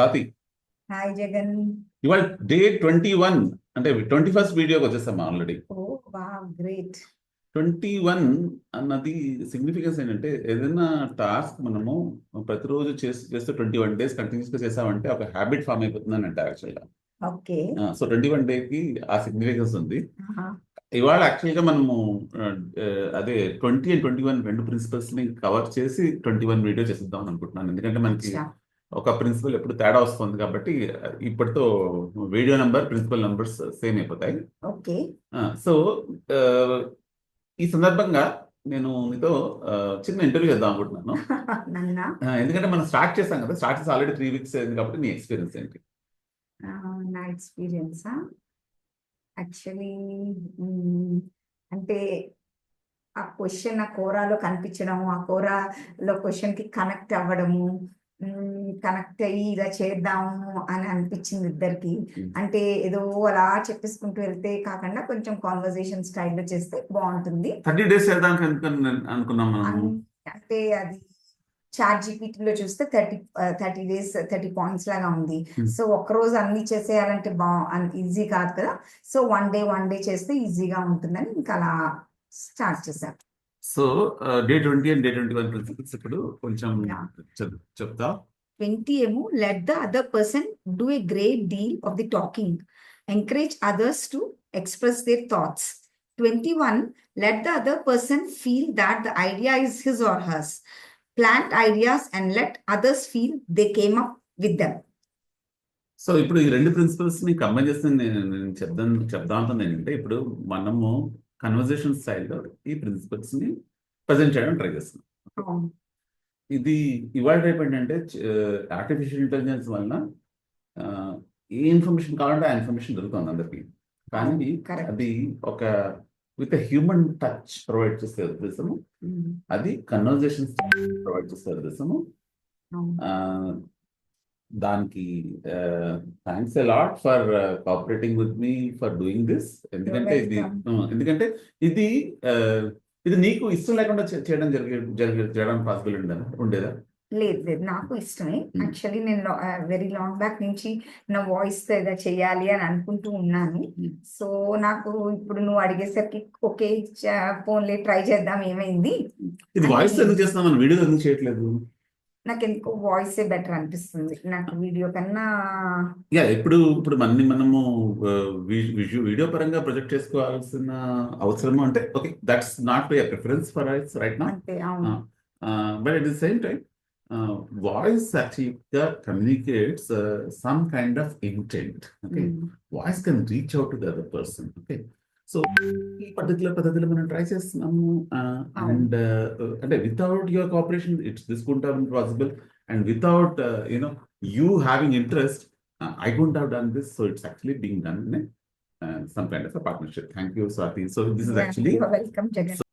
Swathi. Hi Jagan ఇవాళ day twenty one అంటే twenty first వీడియోకి వచ్చేస్తాం ఆల్రెడీ గ్రేట్. ట్వంటీ వన్ అన్నది సిగ్నిఫికెన్స్ ఏంటంటే ఏదైనా టాస్క్ మనము ప్రతిరోజు చేసి చేస్తే ట్వంటీ వన్ డేస్ కంటిన్యూస్గా చేసామంటే ఒక హ్యాబిట్ ఫామ్ అయిపోతుందని అంటారు యాక్చువల్గా ఓకే. సో ట్వంటీ వన్కి ఆ సిగ్నిఫికెన్స్ ఉంది. ఇవాళ యాక్చువల్గా మనము అదే ట్వంటీ అండ్ ట్వంటీ వన్ రెండు ప్రిన్సిపల్స్ని కవర్ చేసి ట్వంటీ వన్ వీడియో చేసిద్దాం అనుకుంటున్నాను. ఎందుకంటే మనకి ఒక ప్రిన్సిపల్ ఎప్పుడు తేడా వస్తుంది కాబట్టి ఇప్పటితో video number principle numbers same అయిపోతాయి. ఓకే. సో ఈ సందర్భంగా నేను మీతో చిన్న ఇంటర్వ్యూ చేద్దాం అనుకుంటున్నాను. ఎందుకంటే మనం స్టార్ట్ చేసాం కదా స్టార్ట్ చేసి ఆల్రెడీ త్రీ వీక్స్ అయింది కాబట్టి నీ ఎక్స్పీరియన్స్ ఏంటి? నా ఎక్స్పీరియన్స్ యాక్చువల్లీ అంటే ఆ క్వశ్చన్ ఆ కోరాలో కనిపించడం ఆ కోరాలో క్వశ్చన్కి కనెక్ట్ అవ్వడము కనెక్ట్ అయ్యి ఇలా చేద్దాము అని అనిపించింది ఇద్దరికి. అంటే ఏదో అలా చెప్పేసుకుంటూ వెళ్తే కాకుండా కొంచెం కాన్వర్జేషన్ స్టైల్లో చేస్తే బాగుంటుంది. థర్టీ డేస్ అనుకున్నాం అంటే అది చాట్ జీపీటీలో చూస్తే thirty thirty days thirty points లాగా ఉంది. సో ఒక రోజు అన్ని చేసేయాలంటే బా ఈజీ కాదు కదా. So one day one day చేస్తే ఈజీగా ఉంటుందని ఇంకా అలా స్టార్ట్ చేశారు. So day twenty and day twenty one principles ఇప్పుడు కొంచెం చెప్తా. ట్వంటీ ఏమో let the other person do a great deal of the talking encourage others to express their thoughts twenty one let the other person feel that the idea is his or hers plant ideas and let others feel they came up with them so ఇప్పుడు ఈ రెండు ప్రిన్సిపల్స్ని combine చేస్తే నేను చెప్దాం చెప్దాం ఏంటంటే ఇప్పుడు మనము కన్వర్జేషన్ స్టైల్లో ఈ ప్రిన్సిపల్స్ని ప్రజెంట్ చేయడం ట్రై చేస్తున్నాం. ఇది ఇవాళ రేపు ఏంటంటే ఆర్టిఫిషియల్ ఇంటెలిజెన్స్ వలన ఏ ఇన్ఫర్మేషన్ కావాలంటే ఆ ఇన్ఫర్మేషన్ దొరుకుతుంది అందరికి. కానీ అది ఒక విత్ హ్యూమన్ టచ్ ప్రొవైడ్ చేసే ఉద్దేశము. అది కన్వర్జేషన్ ప్రొవైడ్ చేసే ఉద్దేశము. దానికి thanks a lot for cooperating with me for doing this ఎందుకంటే ఇది ఎందుకంటే ఇది ఇది నీకు ఇష్టం లేకుండా చేయడం జరిగే జరిగే చేయడానికి పాసిబుల్ ఉండేదా ఉండేదా? లేదు లేదు నాకు ఇష్టమే. Hmm. యాక్చువల్లీ నేను వెరీ లాంగ్ బ్యాక్ నుంచి నా వాయిస్ ఏదో చేయాలి అని అనుకుంటూ ఉన్నాను. Hmm. సో నాకు ఇప్పుడు నువ్వు అడిగేసరికి ఓకే ఫోన్లే ట్రై చేద్దాం ఏమైంది? ఇది వాయిస్ ఎందుకు చేస్తున్నాం వీడియో ఎందుకు చేయట్లేదు? నాకు ఎందుకో వాయిసే బెటర్ అనిపిస్తుంది. నాకు వీడియో కన్నా యా ఇప్పుడు ఇప్పుడు మన్ని మనము వీడియో పరంగా ప్రొజెక్ట్ చేసుకోవాల్సిన అవసరము అంటే okay that's not a preference for eyes right నా అంతే అవును. But at the same time voice యాక్చువల్గా communicates some kind of intent okay. Voice can reach out to the other person okay so ఈ పద్ధతిలో పద్ధతిలో మనం ట్రై చేస్తున్నాము and అంటే without your cooperation it's this couldn't have possible and without you know you having interest I couldn't have done this so it's actually being done in some kind of partnership thank you Swathi so this is actually welcome Jagan